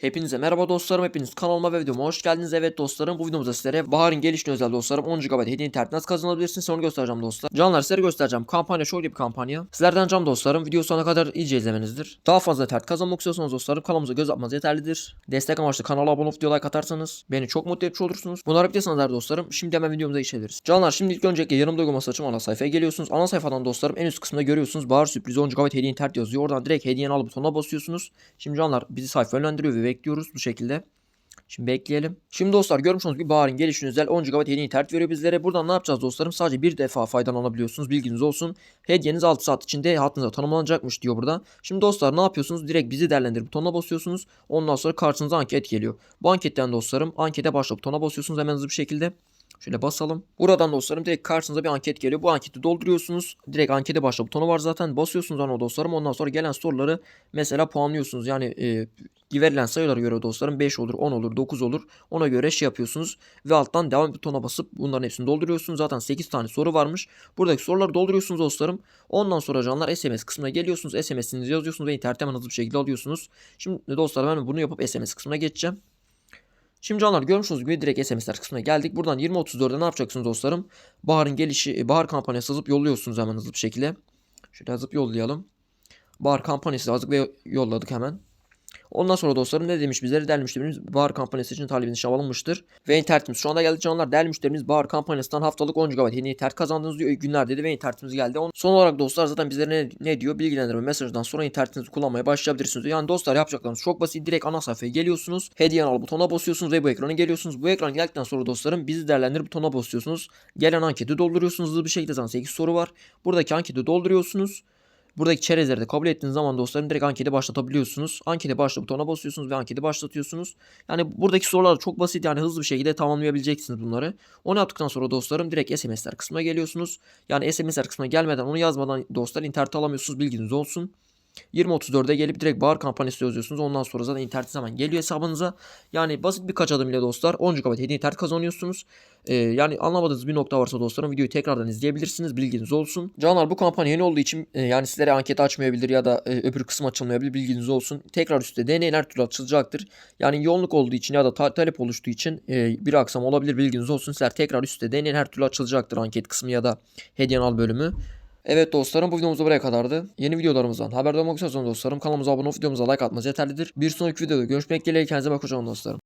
Hepinize merhaba dostlarım. Hepiniz kanalıma ve videoma hoş geldiniz. Evet dostlarım bu videomuzda sizlere baharın gelişine özel dostlarım 10 GB hediye internet nasıl kazanabilirsiniz onu göstereceğim dostlar. Canlar sizlere göstereceğim. Kampanya şöyle bir kampanya. Sizlerden cam dostlarım video sonuna kadar iyice izlemenizdir. Daha fazla internet kazanmak istiyorsanız dostlarım kanalımıza göz atmanız yeterlidir. Destek amaçlı kanala abone olup like atarsanız beni çok mutlu etmiş olursunuz. Bunları biliyorsanız eğer dostlarım şimdi hemen videomuza geçebiliriz. Canlar şimdi ilk öncelikle yanımda uygulaması açım ana sayfaya geliyorsunuz. Ana sayfadan dostlarım en üst kısmında görüyorsunuz. Bahar sürprizi 10 GB hediye internet yazıyor. Oradan direkt hediyeni al butonuna basıyorsunuz. Şimdi canlar bizi sayfa yönlendiriyor ve bekliyoruz bu şekilde. Şimdi bekleyelim. Şimdi dostlar görmüş olduğunuz gibi Bahar'ın gelişine özel 10 GB hediye internet veriyor bizlere. Buradan ne yapacağız dostlarım? Sadece bir defa faydalanabiliyorsunuz. Bilginiz olsun. Hediyeniz 6 saat içinde hattınıza tanımlanacakmış diyor burada. Şimdi dostlar ne yapıyorsunuz? Direkt bizi değerlendir butonuna basıyorsunuz. Ondan sonra karşınıza anket geliyor. Bu anketten dostlarım ankete başla butonuna basıyorsunuz hemen hızlı bir şekilde. Şöyle basalım. Buradan dostlarım direkt karşınıza bir anket geliyor. Bu anketi dolduruyorsunuz. Direkt ankete başla butonu var zaten. Basıyorsunuz ona dostlarım. Ondan sonra gelen soruları mesela puanlıyorsunuz. Yani e, verilen sayılara göre dostlarım 5 olur, 10 olur, 9 olur. Ona göre şey yapıyorsunuz. Ve alttan devam butona basıp bunların hepsini dolduruyorsunuz. Zaten 8 tane soru varmış. Buradaki soruları dolduruyorsunuz dostlarım. Ondan sonra canlar SMS kısmına geliyorsunuz. SMS'inizi yazıyorsunuz ve internet hemen hızlı bir şekilde alıyorsunuz. Şimdi dostlarım ben bunu yapıp SMS kısmına geçeceğim. Şimdi canlar görmüş olduğunuz gibi direkt SMS'ler kısmına geldik. Buradan 20.34'de ne yapacaksınız dostlarım? Bahar'ın gelişi, bahar kampanyası yazıp yolluyorsunuz hemen hızlı bir şekilde. Şöyle yazıp yollayalım. Bahar kampanyası yazdık ve yolladık hemen. Ondan sonra dostlarım ne demiş bizlere değerli müşterimiz bahar kampanyası için talebiniz alınmıştır. Ve internetimiz şu anda geldi canlar. Değerli müşterimiz bahar kampanyasından haftalık 10 GB hediye internet kazandınız diyor. Günler dedi ve internetimiz geldi. On- Son olarak dostlar zaten bizlere ne, ne diyor? Bilgilendirme mesajından sonra internetinizi kullanmaya başlayabilirsiniz. diyor. Yani dostlar yapacaklarınız çok basit. Direkt ana sayfaya geliyorsunuz. Hediye al butonuna basıyorsunuz ve bu ekrana geliyorsunuz. Bu ekran geldikten sonra dostlarım bizi değerlendir butonuna basıyorsunuz. Gelen anketi dolduruyorsunuz. Hızlı bir şekilde zaten 8 soru var. Buradaki anketi dolduruyorsunuz. Buradaki çerezleri de kabul ettiğiniz zaman dostlarım direkt anketi başlatabiliyorsunuz. Anketi başla butonuna basıyorsunuz ve anketi başlatıyorsunuz. Yani buradaki sorular çok basit yani hızlı bir şekilde tamamlayabileceksiniz bunları. Onu yaptıktan sonra dostlarım direkt SMS'ler kısmına geliyorsunuz. Yani SMS'ler kısmına gelmeden onu yazmadan dostlar internet alamıyorsunuz bilginiz olsun. 20.34'e gelip direkt bahar kampanyası yazıyorsunuz. Ondan sonra zaten internet hemen geliyor hesabınıza. Yani basit birkaç adım ile dostlar 10 GB hediye internet kazanıyorsunuz. Ee, yani anlamadığınız bir nokta varsa dostlarım videoyu tekrardan izleyebilirsiniz. Bilginiz olsun. Canlar bu kampanya yeni olduğu için e, yani sizlere anket açmayabilir ya da e, öbür kısım açılmayabilir. Bilginiz olsun. Tekrar üstte deneyin her türlü açılacaktır. Yani yoğunluk olduğu için ya da ta- talep oluştuğu için e, bir aksam olabilir. Bilginiz olsun. Sizler tekrar üstte deneyin her türlü açılacaktır anket kısmı ya da hediye al bölümü. Evet dostlarım bu videomuz da buraya kadardı. Yeni videolarımızdan haberdar olmak istiyorsanız dostlarım kanalımıza abone olup videomuza like atmanız yeterlidir. Bir sonraki videoda görüşmek dileğiyle kendinize bakın dostlarım.